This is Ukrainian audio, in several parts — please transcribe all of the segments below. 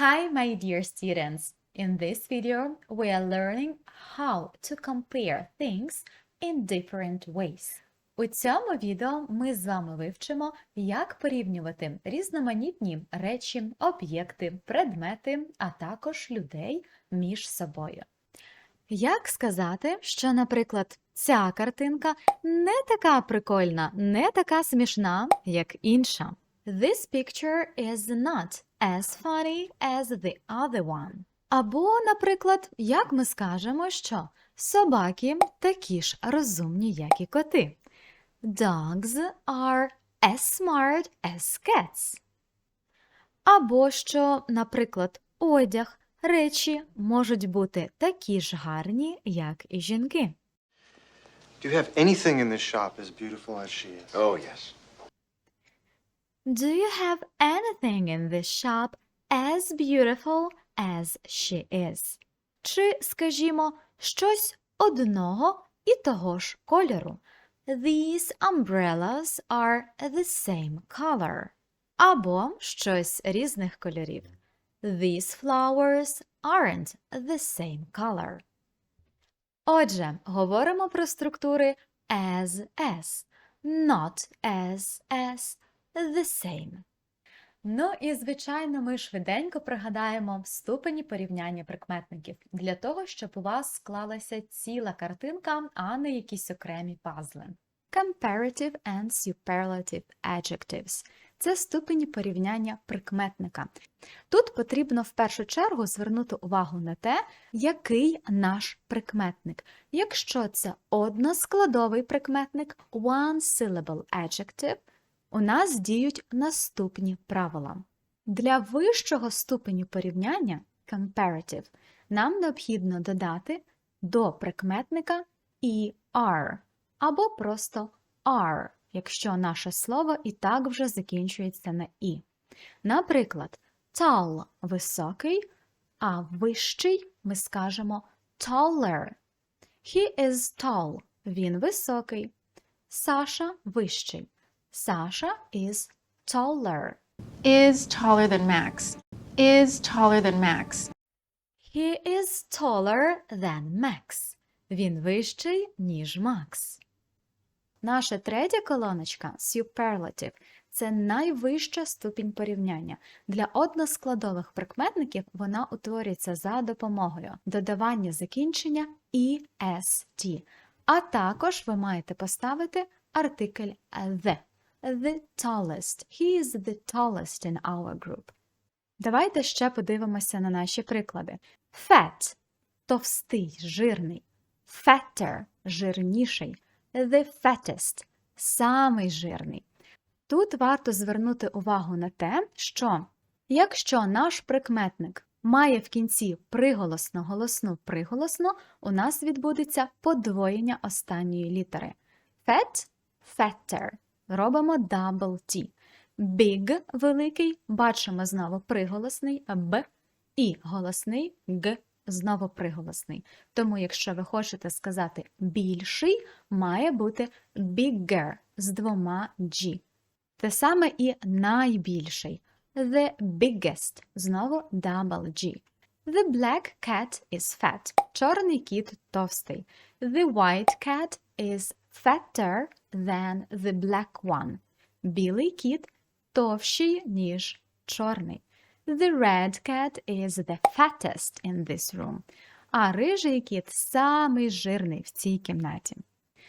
Hi, my dear students. In this video, we are learning how to compare things in different ways. У цьому відео ми з вами вивчимо, як порівнювати різноманітні речі, об'єкти, предмети, а також людей між собою. Як сказати, що, наприклад, ця картинка не така прикольна, не така смішна, як інша? This picture is not as funny as the other one. Або, наприклад, як ми скажемо, що собаки такі ж розумні, як і коти. Dogs are as smart as cats. Або що, наприклад, одяг, речі можуть бути такі ж гарні, як і жінки. Do you have anything in this shop as beautiful as she is? Oh, yes. Do you have anything in this shop as beautiful as she is? Чи, скажімо, щось одного і того ж кольору? These umbrellas are the same color. Або щось різних кольорів. These flowers aren't the same color. Отже, говоримо про структури as as, not as as, the same. Ну і, звичайно, ми швиденько пригадаємо ступені порівняння прикметників для того, щоб у вас склалася ціла картинка, а не якісь окремі пазли. Comparative and superlative adjectives – це ступені порівняння прикметника. Тут потрібно в першу чергу звернути увагу на те, який наш прикметник. Якщо це односкладовий прикметник one syllable adjective, у нас діють наступні правила. Для вищого ступеню порівняння comparative нам необхідно додати до прикметника er або просто are, якщо наше слово і так вже закінчується на і. Наприклад, tall – високий, а вищий ми скажемо taller. He is tall – він високий. Саша вищий. Саша is taller. is taller than Max. Is taller than Max. He is taller than Max. Він вищий, ніж Макс. Наша третя колоночка superlative – це найвища ступінь порівняння. Для односкладових прикметників вона утворюється за допомогою додавання закінчення «est», а також ви маєте поставити артикль the. The tallest. He is the tallest in our group. Давайте ще подивимося на наші приклади. Fat – товстий, жирний. Fatter – жирніший. The fattest – самий жирний. Тут варто звернути увагу на те, що якщо наш прикметник має в кінці приголосну голосну приголосну, у нас відбудеться подвоєння останньої літери. Fat – fatter. Робимо double T. Big – великий, бачимо знову приголосний Б і голосний Г, знову приголосний. Тому, якщо ви хочете сказати більший, має бути bigger з двома G. Те саме і найбільший. The biggest, знову double G. The black cat is fat. Чорний кіт товстий. The white cat is fatter than the black one. Білий кіт товщий, ніж чорний. The red cat is the fattest in this room. А рижий кіт самий жирний в цій кімнаті.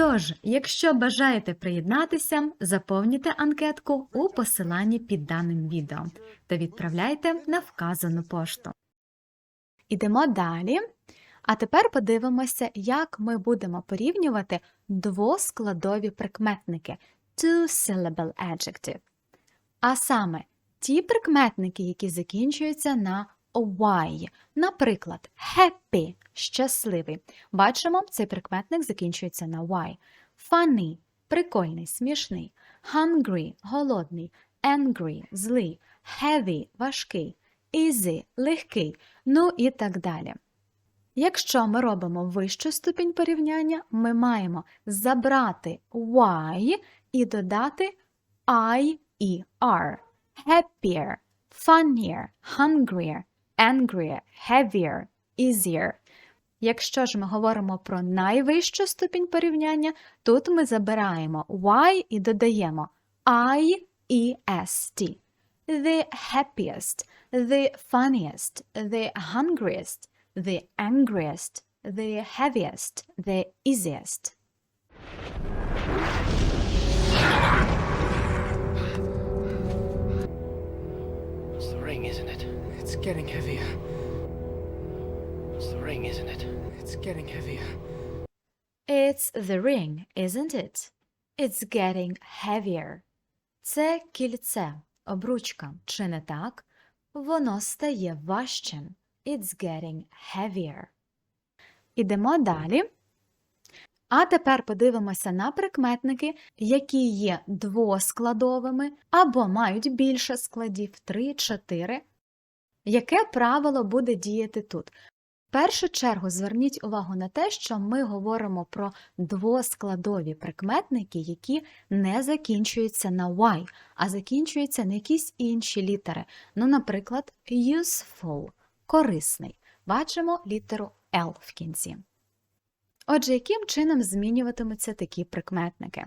Тож, якщо бажаєте приєднатися, заповнюйте анкетку у посиланні під даним відео та відправляйте на вказану пошту. Ідемо далі. А тепер подивимося, як ми будемо порівнювати двоскладові прикметники two-syllable adjective. А саме ті прикметники, які закінчуються на y. Наприклад, happy щасливий. Бачимо, цей прикметник закінчується на y. Funny – прикольний, смішний. Hungry – голодний. Angry – злий. Heavy – важкий. Easy – легкий. Ну і так далі. Якщо ми робимо вищу ступінь порівняння, ми маємо забрати y і додати I і R. Happier, funnier, hungrier, angrier, heavier, easier. Якщо ж ми говоримо про найвищу ступінь порівняння, тут ми забираємо y і додаємо I і ST. The happiest, the funniest, the hungriest, the angriest, the heaviest, the easiest. Getting heavier. It's the ring, isn't it? It's getting heavier. It's the ring, isn't it? It's getting heavier. Це кільце, обручка, чи не так? Воно стає важчим. It's getting heavier. Ідемо далі. А тепер подивимося на прикметники, які є двоскладовими або мають більше складів 3-4. Яке правило буде діяти тут? В першу чергу зверніть увагу на те, що ми говоримо про двоскладові прикметники, які не закінчуються на y, а закінчуються на якісь інші літери. Ну, наприклад, useful корисний. Бачимо літеру L в кінці. Отже, яким чином змінюватимуться такі прикметники?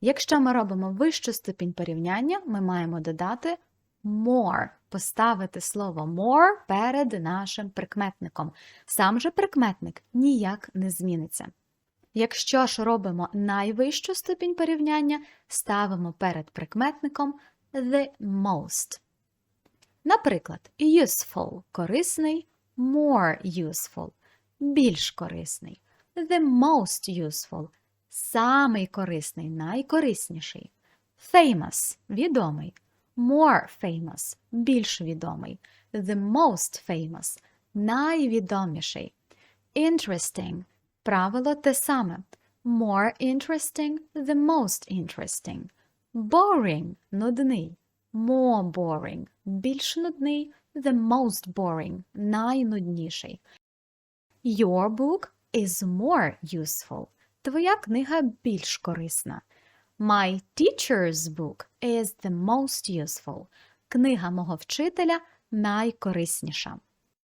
Якщо ми робимо вищу ступінь порівняння, ми маємо додати more, поставити слово more перед нашим прикметником. Сам же прикметник ніяк не зміниться. Якщо ж робимо найвищу ступінь порівняння, ставимо перед прикметником the most. Наприклад, useful корисний, more useful більш корисний, the most useful самий корисний, найкорисніший, famous відомий, more famous більш відомий, the most famous найвідоміший, interesting правило те саме, more interesting, the most interesting, boring нудний, more boring більш нудний, the most boring найнудніший. Your book is more useful. Твоя книга більш корисна. My teacher's book is the most useful. Книга мого вчителя найкорисніша.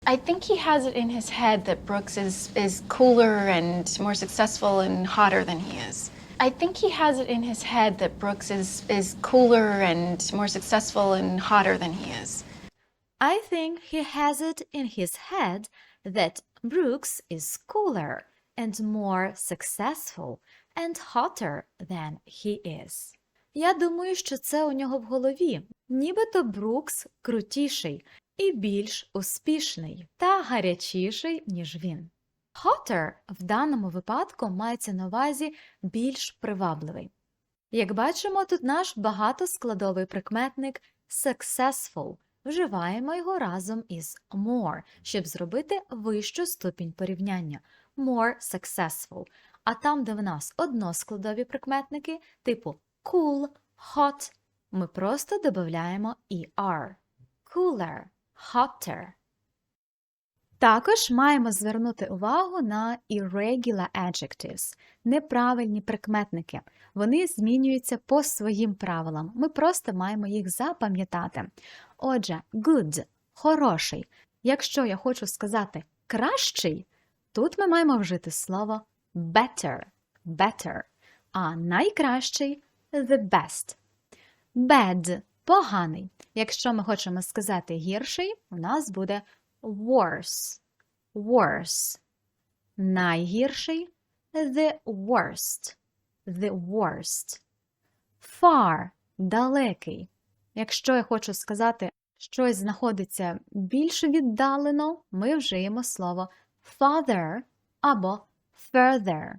I think he has it in his head that Brooks is, is cooler and more successful and hotter than he is. I think he has it in his head that Brooks is, is cooler and more successful and hotter than he is. I think he has it in his head that Brooks is cooler and more successful and hotter than he is. Я думаю, що це у нього в голові. Нібито Брукс крутіший і більш успішний та гарячіший, ніж він. Hotter в даному випадку мається на увазі більш привабливий. Як бачимо, тут наш багатоскладовий прикметник successful. Вживаємо його разом із more, щоб зробити вищу ступінь порівняння more successful. А там, де в нас односкладові прикметники, типу cool, hot, ми просто додаємо er. Cooler, hotter. Також маємо звернути увагу на irregular adjectives – неправильні прикметники. Вони змінюються по своїм правилам. Ми просто маємо їх запам'ятати. Отже, good – хороший. Якщо я хочу сказати кращий, тут ми маємо вжити слово better, better, а найкращий the best. Bad – поганий. Якщо ми хочемо сказати гірший, у нас буде worse, worse. Найгірший the worst, the worst. Far – далекий. Якщо я хочу сказати, щось знаходиться більш віддалено, ми вжиємо слово farther або further.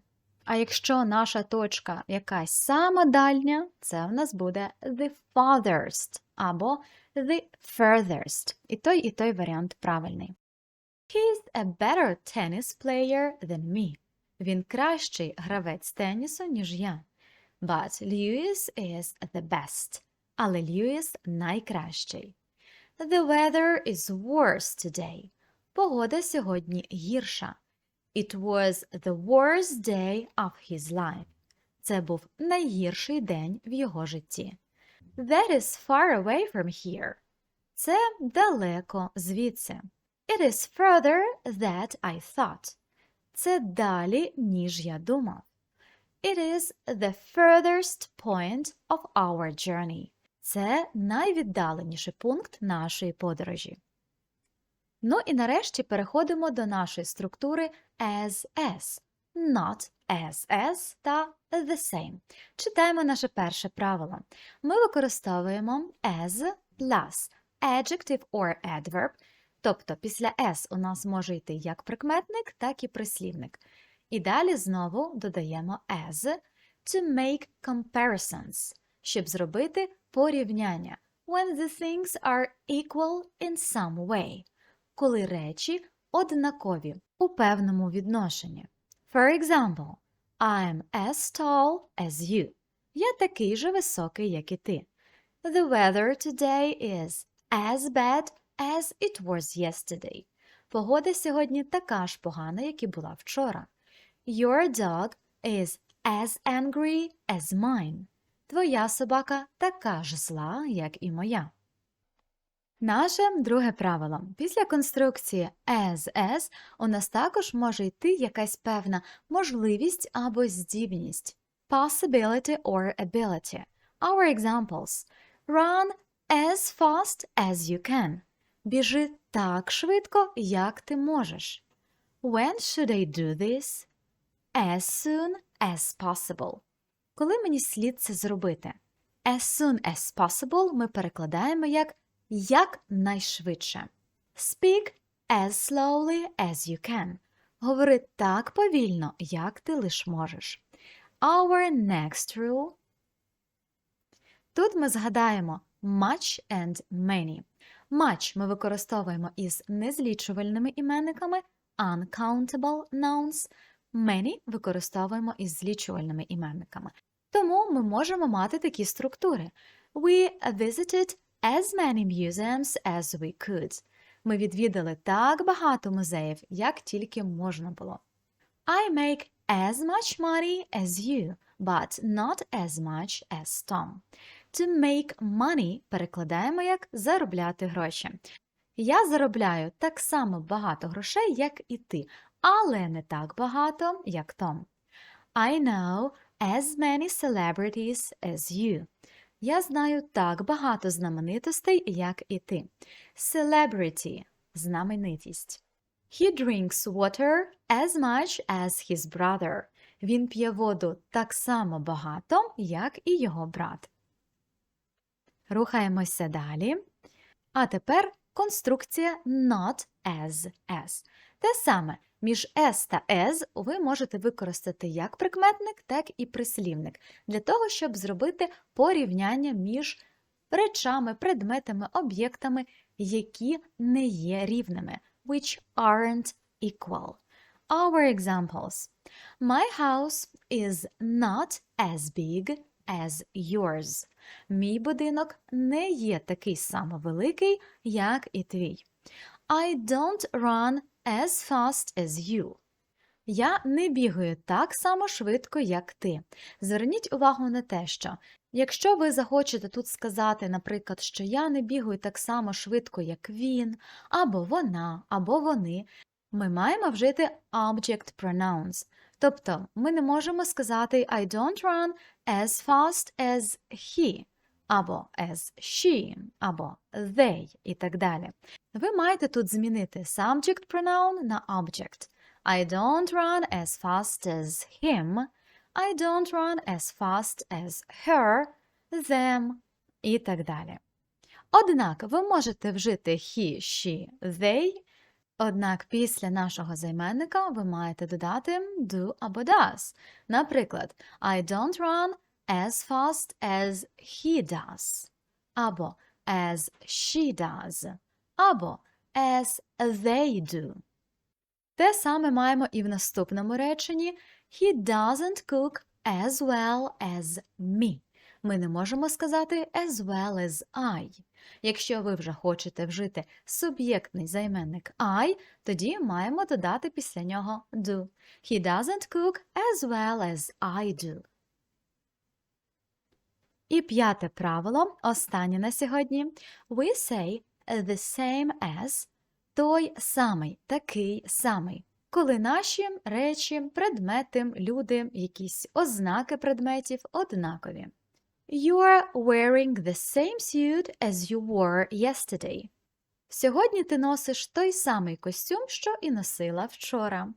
А якщо наша точка якась сама дальня, це в нас буде the farthest або the furthest. І той, і той варіант правильний. He's a better tennis player than me. Він кращий гравець тенісу, ніж я. But Lewis is the best. Але Льюіс найкращий. The weather is worse today. Погода сьогодні гірша. It was the worst day of his life. Це був найгірший день в його житті. That is far away from here. Це далеко звідси. It is further than I thought. Це далі, ніж я думав. It is the furthest point of our journey. Це найвіддаленіший пункт нашої подорожі. Ну і нарешті переходимо до нашої структури as as, not as as та the same. Читаємо наше перше правило. Ми використовуємо as plus adjective or adverb, тобто після s у нас може йти як прикметник, так і прислівник. І далі знову додаємо as to make comparisons, щоб зробити порівняння when the things are equal in some way, коли речі однакові у певному відношенні. For example, I'm as tall as you. Я такий же високий, як і ти. The weather today is as bad as it was yesterday. Погода сьогодні така ж погана, як і була вчора. Your dog is as angry as mine. Твоя собака така ж зла, як і моя. Наше друге правило. Після конструкції as as у нас також може йти якась певна можливість або здібність. Possibility or ability. Our examples. Run as fast as you can. Біжи так швидко, як ти можеш. When should I do this? As soon as possible. Коли мені слід це зробити? As soon as possible ми перекладаємо як якнайшвидше. Speak as slowly as you can. Говори так повільно, як ти лиш можеш. Our next rule. Тут ми згадаємо much and many. Much ми використовуємо із незлічувальними іменниками uncountable nouns. Many використовуємо із злічувальними іменниками. Тому ми можемо мати такі структури. We visited as many museums as we could. Ми відвідали так багато музеїв, як тільки можна було. I make as much money as you, but not as much as Tom. To make money перекладаємо як заробляти гроші. Я заробляю так само багато грошей, як і ти, але не так багато, як Том. I know as many celebrities as you. Я знаю так багато знаменитостей, як і ти. Celebrity – знаменитість. He drinks water as much as his brother. Він п'є воду так само багато, як і його брат. Рухаємося далі. А тепер конструкція not as as. Те саме, між as та as ви можете використати як прикметник, так і прислівник, для того, щоб зробити порівняння між речами, предметами, об'єктами, які не є рівними, which aren't equal. Our examples. My house is not as big as yours. Мій будинок не є такий само великий, як і твій. I don't run as fast as you. Я не бігаю так само швидко, як ти. Зверніть увагу на те, що якщо ви захочете тут сказати, наприклад, що я не бігаю так само швидко, як він, або вона, або вони, ми маємо вжити object pronouns. Тобто ми не можемо сказати I don't run as fast as he, або as she, або they і так далі. Ви маєте тут змінити subject pronoun на object. I don't run as fast as him. I don't run as fast as her, them і так далі. Однак ви можете вжити he, she, they, однак після нашого займенника ви маєте додати do або does. Наприклад, I don't run as fast as he does, або as she does, або as they do. Те саме маємо і в наступному реченні He doesn't cook as well as me. Ми не можемо сказати as well as I. Якщо ви вже хочете вжити суб'єктний займенник I, тоді маємо додати після нього do. He doesn't cook as well as I do. І п'яте правило, останнє на сьогодні. We say the same as той самий, такий самий. Коли наші речі, предмети, люди, якісь ознаки предметів однакові. You're wearing the same suit as you wore yesterday. Сьогодні ти носиш той самий костюм, що і носила вчора.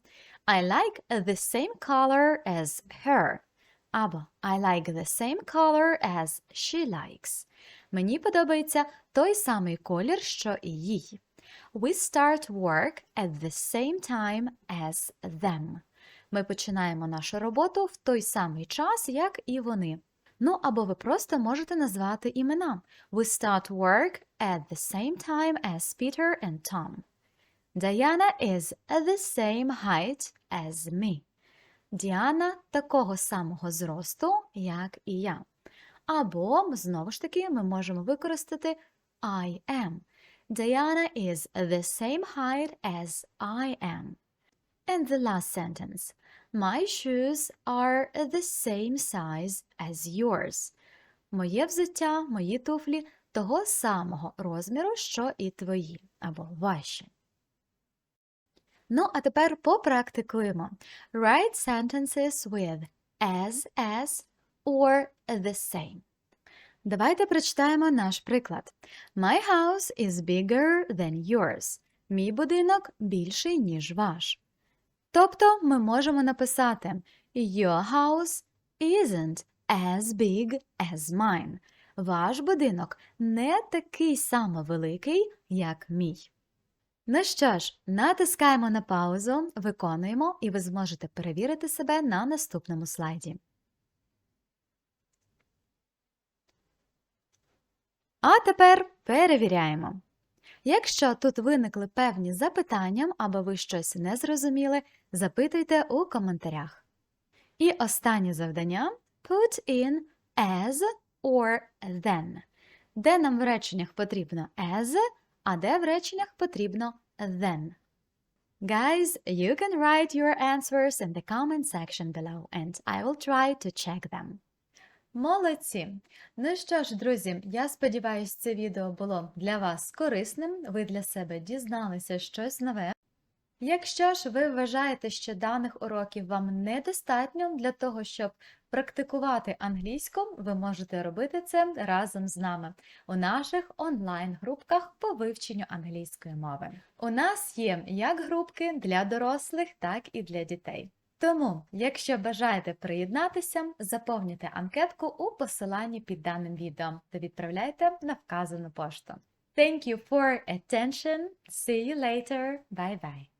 I like the same color as her. Або I like the same color as she likes. Мені подобається той самий колір, що і їй. We start work at the same time as them. Ми починаємо нашу роботу в той самий час, як і вони. Ну або ви просто можете назвати імена. We start work at the same time as Peter and Tom. Diana is the same height as me. Діана такого самого зросту, як і я. Або, знову ж таки, ми можемо використати I am. Diana is the same height as I am. And the last sentence. My shoes are the same size as yours. Моє взуття, мої туфлі того самого розміру, що і твої, або ваші. Ну, а тепер попрактикуємо. Write sentences with as, as or the same. Давайте прочитаємо наш приклад. My house is bigger than yours. Мій будинок більший, ніж ваш. Тобто ми можемо написати Your house isn't as big as mine. Ваш будинок не такий само великий, як мій. Ну що ж, натискаємо на паузу, виконуємо, і ви зможете перевірити себе на наступному слайді. А тепер перевіряємо. Якщо тут виникли певні запитання або ви щось не зрозуміли, запитуйте у коментарях. І останнє завдання put in as or then. Де нам в реченнях потрібно as, а де в реченнях потрібно then. Guys, you can write your answers in the comment section below and I will try to check them. Молодці! Ну що ж, друзі, я сподіваюся, це відео було для вас корисним, ви для себе дізналися щось нове. Якщо ж ви вважаєте, що даних уроків вам недостатньо для того, щоб практикувати англійську, ви можете робити це разом з нами у наших онлайн-групках по вивченню англійської мови. У нас є як групки для дорослих, так і для дітей. Тому, якщо бажаєте приєднатися, заповнюйте анкетку у посиланні під даним відео та відправляйте на вказану пошту. Thank you for attention. See you later. Bye bye.